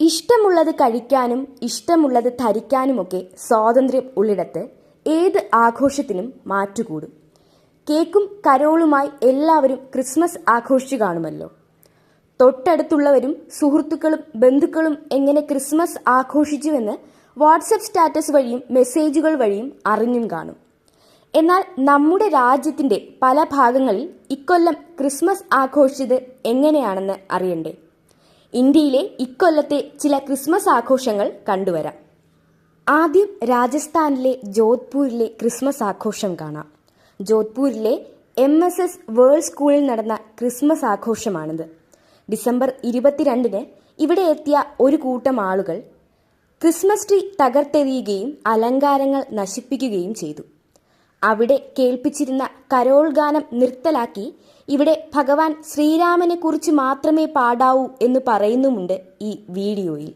ഇഷ്ടമുള്ളത് കഴിക്കാനും ഇഷ്ടമുള്ളത് ധരിക്കാനുമൊക്കെ സ്വാതന്ത്ര്യം ഉള്ളിടത്ത് ഏത് ആഘോഷത്തിനും മാറ്റുകൂടും. കേക്കും കരോളുമായി എല്ലാവരും ക്രിസ്മസ് ആഘോഷിച്ചു കാണുമല്ലോ. തൊട്ടടുത്തുള്ളവരും സുഹൃത്തുക്കളും ബന്ധുക്കളും എങ്ങനെ ക്രിസ്മസ് ആഘോഷിച്ചുവെന്ന് വാട്സപ്പ് സ്റ്റാറ്റസ് വഴിയും മെസ്സേജുകൾ വഴിയും അറിഞ്ഞും കാണും. എന്നാൽ നമ്മുടെ രാജ്യത്തിന്റെ പല ഭാഗങ്ങളിൽ ഇക്കൊല്ലം ക്രിസ്മസ് ആഘോഷിച്ചത് എങ്ങനെയാണെന്ന് അറിയണ്ടേ? ഇന്ത്യയിലെ ഇക്കൊല്ലത്തെ ചില ക്രിസ്മസ് ആഘോഷങ്ങൾ കണ്ടുവരാം. ആദ്യം രാജസ്ഥാനിലെ ജോധ്പൂരിലെ ക്രിസ്മസ് ആഘോഷം കാണാം. ജോധ്പൂരിലെ എം എസ് എസ് വേൾഡ് സ്കൂളിൽ നടന്ന ക്രിസ്മസ് ആഘോഷമാണിത്. ഡിസംബർ ഇരുപത്തിരണ്ടിന് ഇവിടെ എത്തിയ ഒരു കൂട്ടം ആളുകൾ ക്രിസ്മസ് ട്രീ തകർത്തെറിയുകയും അലങ്കാരങ്ങൾ നശിപ്പിക്കുകയും ചെയ്തു. അവിടെ കേൾപ്പിച്ചിരുന്ന കരോൾ ഗാനം നിർത്തലാക്കി ഇവിടെ ഭഗവാൻ ശ്രീരാമനെ കുറിച്ച് മാത്രമേ പാടാവൂ എന്ന് പറയുന്നുമുണ്ട് ഈ വീഡിയോയിൽ.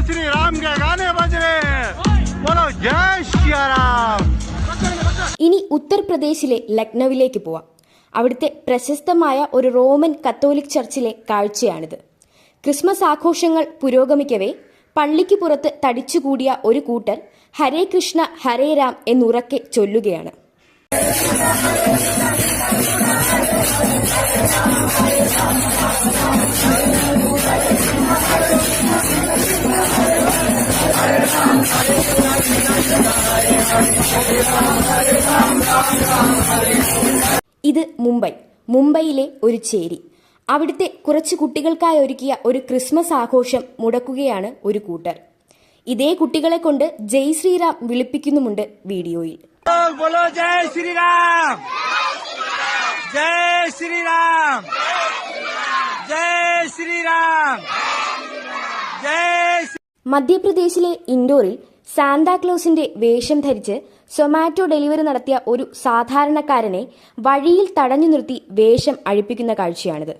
श्री राम के गाने बज रहे हैं बोलो जय श्री राम ഇനി ഉത്തർപ്രദേശിലെ ലക്നൌവിലേക്ക് പോവാം അവിടുത്തെ പ്രശസ്തമായ ഒരു റോമൻ കത്തോലിക് ചർച്ചിലെ കാഴ്ചയാണിത് ക്രിസ്മസ് ആഘോഷങ്ങൾ പുരോഗമിക്കവേ പള്ളിക്ക് പുറത്ത് തടിച്ചുകൂടിയ ഒരു കൂട്ടർ ഹരേ കൃഷ്ണ ഹരേ രാം എന്നുറക്കെ ചൊല്ലുകയാണ് ഇത് മുംബൈ. മുംബൈയിലെ ഒരു ചേരി. അവിടുത്തെ കുറച്ച് കുട്ടികൾക്കായി ഒരുക്കിയ ഒരു ക്രിസ്മസ് ആഘോഷം മുടക്കുകയാണ് ഒരു കൂട്ടർ. ഇതേ കുട്ടികളെ കൊണ്ട് ജയ് ശ്രീറാം വിളിപ്പിക്കുന്നുമുണ്ട് വീഡിയോയിൽ. ജയ് ജയ് ജയ് ജയ് മധ്യപ്രദേശിലെ ഇൻഡോറിൽ സാന്താക്ലോസിന്റെ വേഷം ധരിച്ച് സൊമാറ്റോ ഡെലിവറി നടത്തിയ ഒരു സാധാരണക്കാരനെ വഴിയിൽ തടഞ്ഞു നിർത്തി വേഷം അഴിപ്പിക്കുന്ന കാഴ്ചയാണിത്.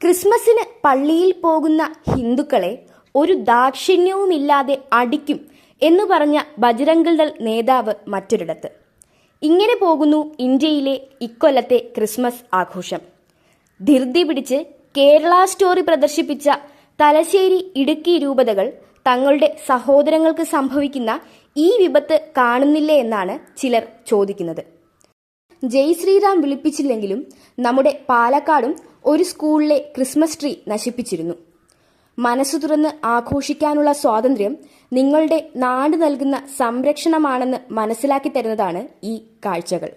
ക്രിസ്മസിന് പള്ളിയിൽ പോകുന്ന ഹിന്ദുക്കളെ ഒരു ദാക്ഷിണ്യവുമില്ലാതെ അടിക്കും എന്ന് പറഞ്ഞ ബജരംഗൾ ദൾ നേതാവ് മറ്റൊരിടത്ത്. ഇങ്ങനെ പോകുന്നു ഇന്ത്യയിലെ ഇക്കൊല്ലത്തെ ക്രിസ്മസ് ആഘോഷം. ധൃതി പിടിച്ച് കേരള സ്റ്റോറി പ്രദർശിപ്പിച്ച തലശ്ശേരി ഇടുക്കി രൂപതകൾ തങ്ങളുടെ സഹോദരങ്ങൾക്ക് സംഭവിക്കുന്ന ഈ വിപത്ത് കാണുന്നില്ലേ എന്നാണ് ചിലർ ചോദിക്കുന്നത്. ജയ് ശ്രീറാം വിളിപ്പിച്ചില്ലെങ്കിലും നമ്മുടെ പാലക്കാടും ഒരു സ്കൂളിലെ ക്രിസ്മസ് ട്രീ നശിപ്പിച്ചിരുന്നു. മനസ്സു തുറന്ന് ആഘോഷിക്കാനുള്ള സ്വാതന്ത്ര്യം നിങ്ങളുടെ നാട് നൽകുന്ന സംരക്ഷണമാണെന്ന് മനസ്സിലാക്കി തരുന്നതാണ് ഈ കാഴ്ചകൾ.